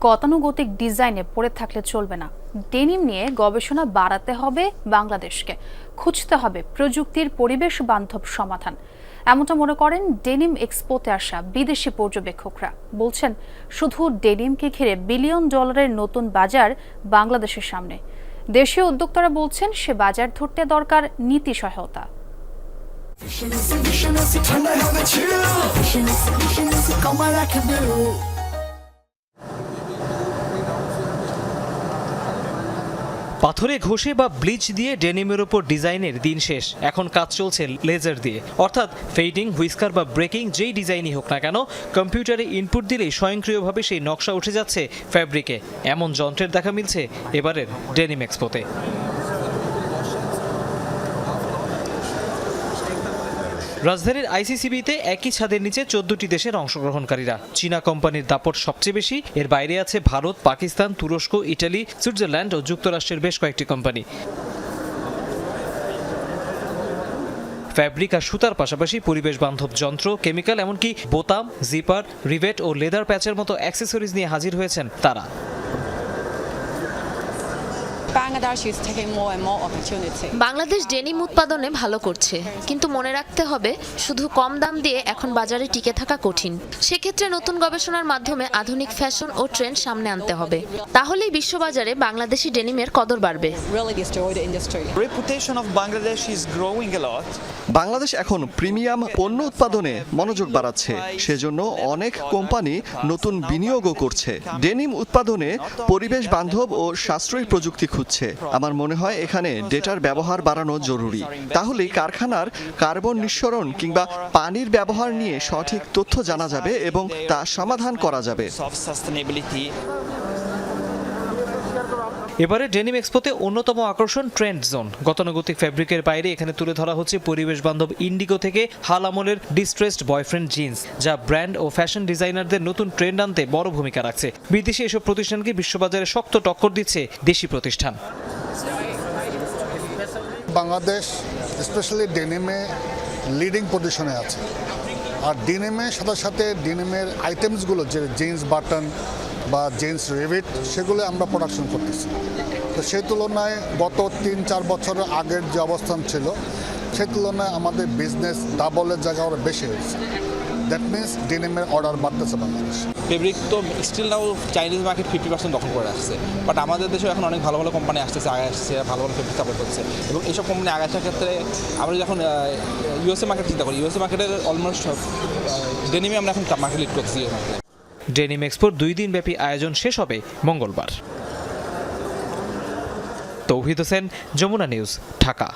গতানুগতিক ডিজাইনে পড়ে থাকলে চলবে না। ডেনিম নিয়ে গবেষণা বাড়াতে হবে বাংলাদেশকে। খুঁজতে হবে প্রযুক্তির পরিবেশ বান্ধব সমাধান। এমনটা মনে করেন ডেনিম এক্সপোতে আসা বিদেশি পর্যবেক্ষকরা। বলছেন, শুধু ডেনিমকে ঘিরে বিলিয়ন ডলারের নতুন বাজার বাংলাদেশের সামনে। দেশীয় উদ্যোক্তারা বলছেন, সে বাজার ধরতে দরকার নীতি সহায়তা। ঠান্ডায় হবে পাথরে ঘষে বা ব্লিচ দিয়ে ডেনিমের ওপর ডিজাইনের দিন শেষ। এখন কাজ চলছে লেজার দিয়ে। অর্থাৎ ফেডিং, হুইস্কার বা ব্রেকিং যেই ডিজাইনই হোক না কেন, কম্পিউটারে ইনপুট দিলেই স্বয়ংক্রিয়ভাবে সেই নকশা উঠে যাচ্ছে ফ্যাব্রিকে। এমন যন্ত্রের দেখা মিলছে এবারের ডেনিম এক্সপোতে। রাজধানীর আইসিসিবিতে একই ছাদের নিচে চোদ্দটি দেশের অংশগ্রহণকারীরা। চীনা কোম্পানির দাপট সবচেয়ে বেশি। এর বাইরে আছে ভারত, পাকিস্তান, তুরস্ক, ইটালি, সুইজারল্যান্ড ও যুক্তরাষ্ট্রের বেশ কয়েকটি কোম্পানি। ফ্যাব্রিক আর সুতার পাশাপাশি পরিবেশ বান্ধব যন্ত্র, কেমিক্যাল, এমনকি বোতাম, জিপার, রিভেট ও লেদার প্যাচের মতো অ্যাক্সেসরিজ নিয়ে হাজির হয়েছেন তারা। Bangladesh is taking more and more opportunity. Bangladesh denim উৎপাদনে ভালো করছে কিন্তু মনে রাখতে হবে শুধু কম দাম দিয়ে এখন বাজারে টিকে থাকা কঠিন। সেক্ষেত্রে নতুন গবেষণার মাধ্যমে আধুনিক ফ্যাশন ও ট্রেন্ড সামনে আনতে হবে। তাহলেই বিশ্ববাজারে বাংলাদেশি ডেনিমের কদর বাড়বে. বাংলাদেশ এখন প্রিমিয়াম পণ্য উৎপাদনে মনোযোগ বাড়াচ্ছে সেজন্য অনেক কোম্পানি নতুন বিনিয়োগও করছে। ডেনিম উৎপাদনে পরিবেশ বান্ধব ও সাশ্রয়ী প্রযুক্তি খুঁজছে। আমার মনে হয় এখানে ডেটার ব্যবহার বাড়ানো জরুরি। তাহলে কারখানার কার্বন নিঃসরণ কিংবা পানির ব্যবহার নিয়ে সঠিক তথ্য জানা যাবে এবং তা সমাধান করা যাবে। এবারে ডেনিম এক্সপোতে অন্যতম আকর্ষণ ট্রেন্ড জোন। গতানুগতিক ফ্যাব্রিকের বাইরে এখানে তুলে ধরা হচ্ছে পরিবেশ বান্ধব ইন্ডিগো থেকে হাল আমলের ডিস্ট্রেসড বয়ফ্রেন্ড জিন্স যা ব্র্যান্ড ও ফ্যাশন ডিজাইনারদের নতুন ট্রেন্ড আনতে বড় ভূমিকা রাখছে। বিদেশি এসব প্রতিষ্ঠানকে বিশ্ববাজারে শক্ত টক্কর দিচ্ছে দেশি প্রতিষ্ঠান। বাংলাদেশ স্পেশালি ডেনিমে লিডিং পজিশনে আছে। আর ডিনিমের সাথে সাথে ডিনিমের আইটেমসগুলো যে জিন্স বাটন বা জিন্স রেভিট সেগুলো আমরা প্রোডাকশন করতেছি। তো সেই তুলনায় গত তিন, চার বছর আগের যে অবস্থান ছিল সে তুলনায় আমাদের বিজনেস ডাবলের জায়গা আরও বেশি হয়েছে। দ্যাট মিনস ডিনিমের অর্ডার বাড়তেছে বাংলাদেশ। ফেব্রিক তো still now Chinese market fifty percent দখল করে আসছে। বাট আমাদের দেশেও এখন অনেক ভালো ভালো কোম্পানি আসতেছে আগে আসছে, ভালো ভালো ফেব্রিক সাপোর্ট করছে। এবং এইসব কোম্পানি আগে আসার ক্ষেত্রে আমরা যখন ইউএসএ মার্কেট চিন্তা করি ইউএসএ মার্কেটের অলমোস্ট ডেনিমে আমরা এখন মার্কেট লিড করছি market এ। ডেনিম এক্সপোর দুই দিনব্যাপী আয়োজন শেষ হবে মঙ্গলবার। তৌহিদ হোসেন যমুনা নিউজ ঢাকা।